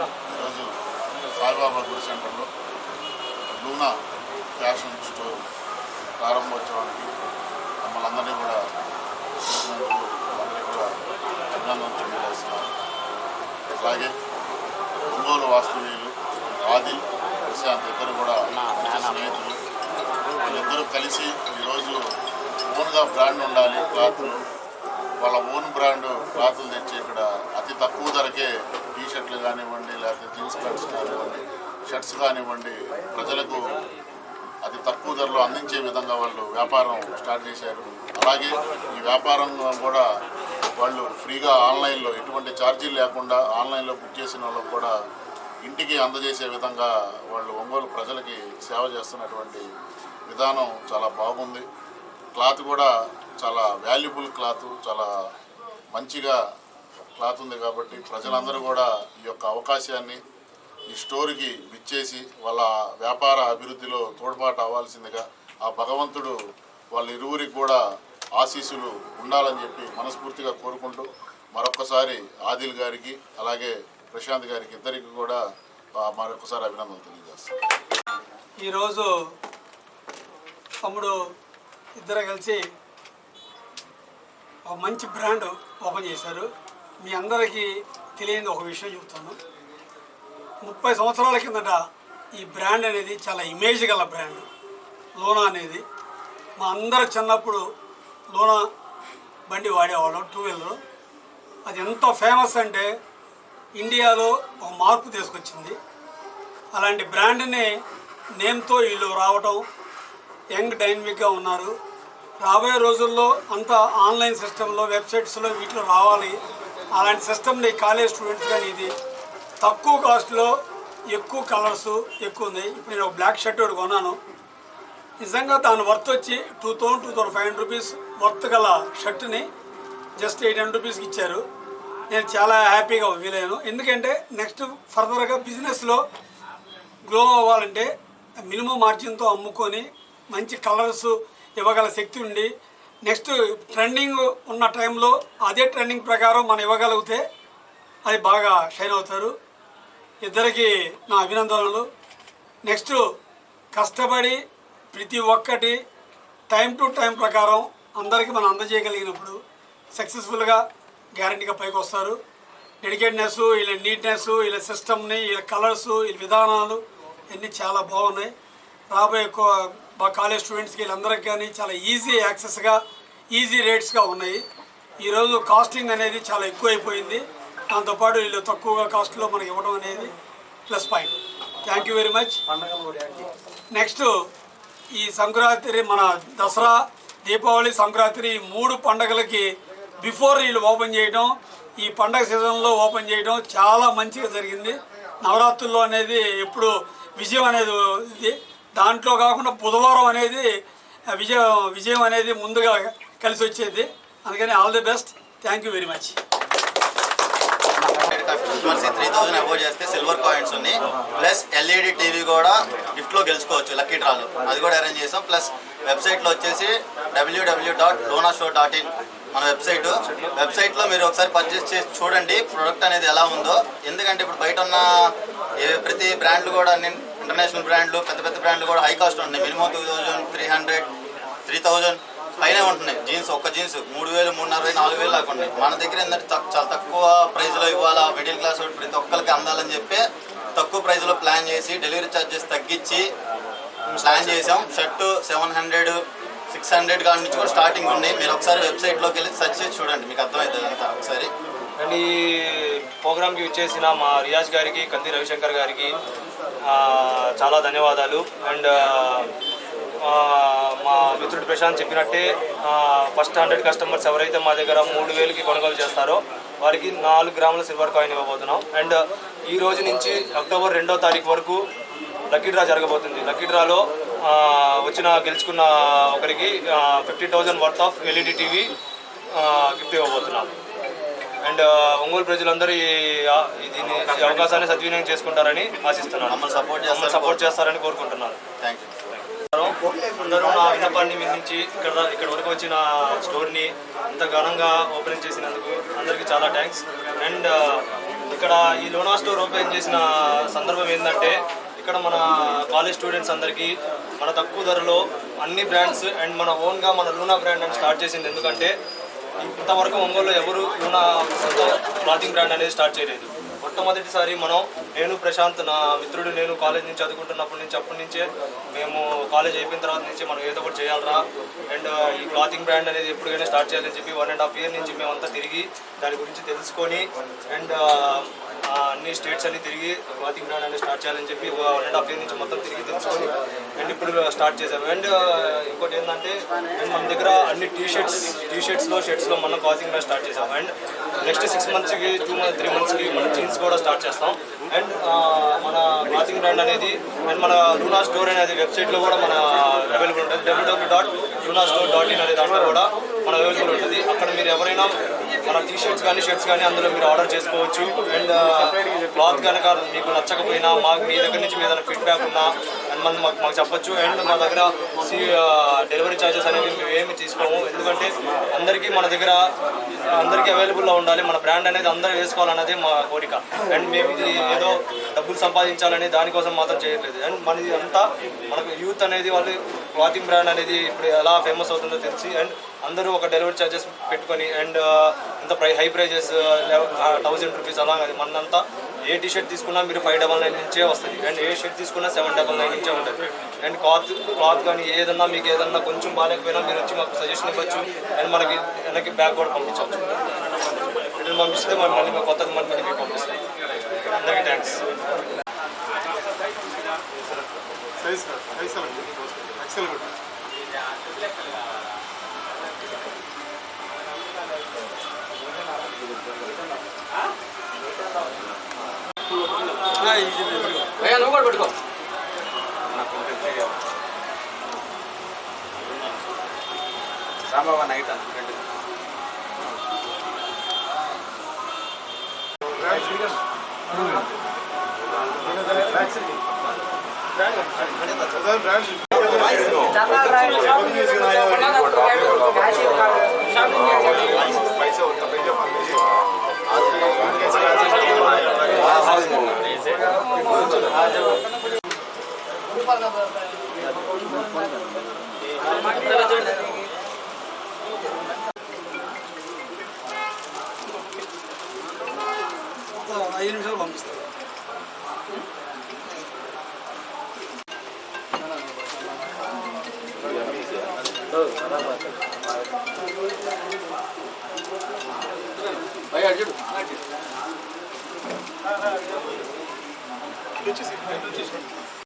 ఈరోజు సాయిబాబా గుడి సెంటర్లో లూనా ఫ్యాషన్ స్టోర్ ప్రారంభోత్సవానికి మమ్మల్ని అందరినీ కూడా అందరికీ కూడా అభినందనలు తెలియజేస్తున్నాను అలాగే ఒంగోలు వాస్తవ్యులు ఆదిల్ ప్రశాంత్ ఇద్దరు కూడా స్నేహితులు. వీళ్ళిద్దరూ కలిసి ఈరోజు ఓన్గా బ్రాండ్ ఉండాలి క్లాత్లు వాళ్ళ ఓన్ బ్రాండ్ క్లాతులు తెచ్చి ఇక్కడ అతి తక్కువ ధరకే టీ షర్ట్లు కానివ్వండి లేకపోతే జీన్స్ ప్యాంట్స్ కానివ్వండి షర్ట్స్ కానివ్వండి ప్రజలకు అతి తక్కువ ధరలో అందించే విధంగా వాళ్ళు వ్యాపారం స్టార్ట్ చేశారు. అలాగే ఈ వ్యాపారం కూడా వాళ్ళు ఫ్రీగా ఆన్లైన్లో ఎటువంటి ఛార్జీలు లేకుండా ఆన్లైన్లో బుక్ చేసిన వాళ్ళకు కూడా ఇంటికి అందజేసే విధంగా వాళ్ళు ఒంగోలు ప్రజలకి సేవ చేస్తున్నటువంటి విధానం చాలా బాగుంది. క్లాత్ కూడా చాలా వాల్యుబుల్ క్లాత్ చాలా మంచిగా క్లాత్ ఉంది కాబట్టి ప్రజలందరూ కూడా ఈ యొక్క అవకాశాన్ని ఈ స్టోర్కి విచ్చేసి వాళ్ళ వ్యాపార అభివృద్ధిలో తోడ్పాటు అవ్వాల్సిందిగా ఆ భగవంతుడు వాళ్ళ ఇరువురికి కూడా ఆశీస్సులు ఉండాలని చెప్పి మనస్ఫూర్తిగా కోరుకుంటూ మరొకసారి ఆదిల్ గారికి అలాగే ప్రశాంత్ గారికి ఇద్దరికి కూడా మరొకసారి అభినందనలు తెలియజేస్తాను. ఈరోజు తమ్ముడు ఇద్దరు కలిసి ఒక మంచి బ్రాండ్ ఓపెన్ చేశారు. మీ అందరికీ తెలియని ఒక విషయం చెప్తాను. ముప్పై సంవత్సరాల కిందట ఈ బ్రాండ్ అనేది చాలా ఇమేజ్ గల బ్రాండ్. లోనా అనేది. మా అందరు చిన్నప్పుడు లోనా బండి వాడేవాళ్ళం టూ వీలర్ అది ఎంత ఫేమస్ అంటే ఇండియాలో ఒక మార్పు తీసుకొచ్చింది. అలాంటి బ్రాండ్ని నేమ్తో వీళ్ళు రావటం యంగ్ డైనమిక్గా ఉన్నారు. రాబోయే రోజుల్లో అంతా ఆన్లైన్ సిస్టంలో వెబ్సైట్స్లో వీటిలో రావాలి. అలాంటి సిస్టమ్ని కాలేజ్ స్టూడెంట్స్ కానీ ఇది తక్కువ కాస్ట్లో ఎక్కువ కలర్స్ ఎక్కువ ఉంది. ఇప్పుడు నేను ఒక బ్లాక్ షర్ట్ ఒకటి కొన్నాను. నిజంగా దాని వర్త్ వచ్చి two thousand two thousand five hundred rupees worth గల షర్ట్ని జస్ట్ ఎయిట్ హండ్రెడ్ రూపీస్కి ఇచ్చారు. నేను చాలా హ్యాపీగా ఫీల్ అయ్యాను ఎందుకంటే నెక్స్ట్ ఫర్దర్గా బిజినెస్లో గ్లో అవ్వాలంటే మినిమం మార్జిన్తో అమ్ముకొని మంచి కలర్స్ ఇవ్వగల శక్తి ఉండి నెక్స్ట్ ట్రెండింగ్ ఉన్న టైంలో అదే ట్రెండింగ్ ప్రకారం మనం ఇవ్వగలిగితే అది బాగా షైన్ అవుతారు. ఇద్దరికి నా అభినందనలు. నెక్స్ట్ కష్టపడి ప్రతి ఒక్కటి టైం టు టైం ప్రకారం అందరికీ మనం అందజేయగలిగినప్పుడు సక్సెస్ఫుల్గా గ్యారంటీగా పైకి వస్తారు. డెడికేట్నెస్ వీళ్ళ నీట్నెస్ వీళ్ళ సిస్టమ్ని వీళ్ళ కలర్స్ వీళ్ళ విధానాలు ఇవన్నీ చాలా బాగున్నాయి. రాబోయే మా కాలేజ్ స్టూడెంట్స్కి వీళ్ళందరికీ కానీ చాలా ఈజీ యాక్సెస్గా ఈజీ రేట్స్గా ఉన్నాయి. ఈరోజు కాస్టింగ్ అనేది చాలా ఎక్కువైపోయింది. దాంతోపాటు వీళ్ళు తక్కువగా కాస్ట్లో మనకి ఇవ్వడం అనేది plus point. Thank you very much next ఈ సంక్రాంతి మన దసరా దీపావళి సంక్రాంతి ఈ మూడు పండగలకి బిఫోర్ వీళ్ళు ఓపెన్ చేయడం ఈ పండగ సీజన్లో ఓపెన్ చేయడం చాలా మంచిగా జరిగింది. నవరాత్రుల్లో అనేది ఎప్పుడు విజయం అనేది ఇది. దాంట్లో కాకుండా బుధవారం అనేది విజయ విజయం విజయం అనేది ముందుగా కలిసి వచ్చేది. అందుకని all the best. Thank you very much customers three thousand above చేస్తే సిల్వర్ కాయిన్స్ ఉన్నాయి ప్లస్ ఎల్ఈడి టీవీ కూడా గిఫ్ట్లో గెలుచుకోవచ్చు లక్కీ డ్రాలు అది కూడా అరేంజ్ చేసాం ప్లస్ వెబ్సైట్లో వచ్చేసి డబ్ల్యూడబ్ల్యూ డాట్ లోనా షో డాట్ ఇన్ మన వెబ్సైట్ వెబ్సైట్లో మీరు ఒకసారి పర్చేస్ చేసి చూడండి ప్రొడక్ట్ అనేది ఎలా ఉందో. ఎందుకంటే ఇప్పుడు బయట ఉన్న ప్రతి బ్రాండ్లు కూడా అన్ని ఇంటర్నేషనల్ బ్రాండ్లు పెద్ద పెద్ద బ్రాండ్లు కూడా హై కాస్ట్ ఉన్నాయి. Minimum two thousand three hundred three thousand పైనే ఉంటున్నాయి. జీన్స్ ఒక్క జీన్స్ మూడు వేలు మూడున్నర నాలుగు వేలు దాకా ఉన్నాయి. మన దగ్గర ఏంటంటే చాలా తక్కువ ప్రైస్లో ఇవ్వాలా? మిడిల్ క్లాస్ ప్రతి ఒక్కరికి అందాలని చెప్పి తక్కువ ప్రైస్లో ప్లాన్ చేసి డెలివరీ ఛార్జెస్ తగ్గించి ప్లాన్ చేసాం. Shirt seven hundred six hundred కాడి నుంచి కూడా స్టార్టింగ్ ఉన్నాయి. మీరు ఒకసారి వెబ్సైట్లోకి వెళ్ళి సెర్చ్ చేసి చూడండి. మీకు అర్థమవుతుంది అంతా ఒకసారి. అండ్ ఈ ప్రోగ్రామ్కి వచ్చేసిన మా రియాజ్ గారికి కంది రవిశంకర్ గారికి చాలా ధన్యవాదాలు. అండ్ మా మిత్రుడు ప్రశాంత్ చెప్పినట్టే ఫస్ట్ హండ్రెడ్ కస్టమర్స్ ఎవరైతే మా దగ్గర మూడు వేలకి కొనుగోలు చేస్తారో వారికి నాలుగు గ్రాముల సిల్వర్ కాయిన్ ఇవ్వబోతున్నాం. అండ్ ఈ రోజు నుంచి అక్టోబర్ రెండో తారీఖు వరకు లక్కీ డ్రా జరగబోతుంది. లక్కీ డ్రాలో వచ్చిన గెలుచుకున్న ఒకరికి fifty thousand worth of LED TV gift ఇవ్వబోతున్నాం. And Ongole ప్రజలందరూ ఈ దీన్ని ఈ అవకాశాన్ని సద్వినియోగం చేసుకుంటారని ఆశిస్తున్నాను. మమ్మల్ని సపోర్ట్ చేస్తారని కోరుకుంటున్నాను. అందరూ నా విన్నపాన్ని మించి ఇక్కడ ఇక్కడ వరకు వచ్చిన స్టోర్ని ఇంత ఘనంగా ఓపెనింగ్ చేసినందుకు అందరికీ చాలా థ్యాంక్స్ అండ్ ఇక్కడ ఈ లోనా స్టోర్ ఓపెన్ చేసిన సందర్భం ఏంటంటే ఇక్కడ మన కాలేజ్ స్టూడెంట్స్ అందరికీ మన తక్కువ ధరలో అన్ని బ్రాండ్స్ అండ్ మన ఓన్గా మన లూనా బ్రాండ్ అని స్టార్ట్ చేసింది. ఎందుకంటే ఇంతవరకు ఒంగోలులో ఎవరు ఉన్న సొంత క్లాతింగ్ బ్రాండ్ అనేది స్టార్ట్ చేయలేదు. మొట్టమొదటిసారి మనం నేను ప్రశాంత్ నా మిత్రుడు నేను కాలేజ్ నుంచి చదువుకుంటున్నప్పటి నుంచి అప్పటి నుంచే మేము కాలేజ్ అయిపోయిన తర్వాత నుంచి మనం ఏదో ఒకటి చేయాలరా. అండ్ ఈ క్లాతింగ్ బ్రాండ్ అనేది ఎప్పుడైనా స్టార్ట్ చేయాలని చెప్పి వన్ అండ్ హాఫ్ ఇయర్ నుంచి మేమంతా తిరిగి దాని గురించి తెలుసుకొని అండ్ అన్ని స్టేట్స్ అన్ని తిరిగి క్లాతింగ్ బ్రాండ్ అనేది స్టార్ట్ చేయాలని చెప్పి వన్ అండ్ హాఫ్ ఇయర్ నుంచి మొత్తం తిరిగి తెలుసుకొని అండ్ ఇప్పుడు స్టార్ట్ చేసాము అండ్ ఇంకోటి ఏంటంటే అండ్ మన దగ్గర అన్ని టీ షర్ట్స్ టీ షర్ట్స్లో షర్ట్స్లో మనం క్లాతింగ్ బ్రాండ్ స్టార్ట్ చేసాము అండ్ నెక్స్ట్ సిక్స్ మంత్స్కి టూ మంత్ త్రీ మంత్స్కి మనం జీన్స్ కూడా స్టార్ట్ చేస్తాం. అండ్ బ్రాండ్ అనేది అండ్ మన లూనా స్టోర్ అనేది వెబ్సైట్లో కూడా మన అవైలబుల్ ఉంటుంది. WW dot Luna store dot in అనే దాంట్లో కూడా మన అవైలబుల్ ఉంటుంది. అక్కడ మీరు ఎవరైనా మన టీ షర్ట్స్ కానీ షర్ట్స్ కానీ అందులో మీరు ఆర్డర్ చేసుకోవచ్చు. అండ్ uh, క్లాత్ కనుక మీకు నచ్చకపోయినా మాకు మీ దగ్గర నుంచి మీ ఏదైనా ఫీడ్బ్యాక్ ఉన్నా మనం మాకు మాకు చెప్పొచ్చు. అండ్ మా దగ్గర సీ డెలివరీ ఛార్జెస్ అనేవి మేము ఏమి తీసుకోము. ఎందుకంటే అందరికీ మన దగ్గర అందరికీ అవైలబుల్లో ఉండాలి. మన బ్రాండ్ అనేది అందరూ వేసుకోవాలన్నది మా కోరిక. అండ్ మేము ఇది ఏదో డబ్బులు సంపాదించాలని దానికోసం మాత్రం చేయట్లేదు. అండ్ మనది అంతా మనకు యూత్ అనేది వాళ్ళు క్లాతింగ్ బ్రాండ్ అనేది ఇప్పుడు ఎలా ఫేమస్ అవుతుందో తెలిసి అండ్ అందరూ ఒక డెలివరీ ఛార్జెస్ పెట్టుకొని అండ్ ఇంత ప్రై హై ప్రైజెస్ థౌజండ్ రూపీస్ అలా మనంతా ఏ టీ షర్ట్ తీసుకున్నా మీరు ఫైవ్ డబల్ నైన్ నుంచే వస్తుంది. అండ్ ఏ షర్ట్ తీసుకున్నా సెవెన్ డబల్ నైన్ నుంచే ఉంటుంది. అండ్ క్లాత్ క్లాత్ కానీ ఏదన్నా మీకు ఏదన్నా కొంచెం బాగాలేకపోయినా మీరు వచ్చి మాకు సజెషన్ ఇవ్వచ్చు. అండ్ మనకి వెనక్కి బ్యాగ్ కూడా పంపించవచ్చు. రిటర్న్ పంపిస్తే మనం మళ్ళీ మేము కొత్తగా మళ్ళీ మీకు పంపిస్తాం. అందరికీ థ్యాంక్స్ సైజ్ సైజ్ అయ్యా నువ్వు కూడా పెట్టుకో. రాంబాబా నైట్ పైసా ఐదు నిమిషాలు పంపిస్తాను భయ్యా చూడు ఇచ్చేసి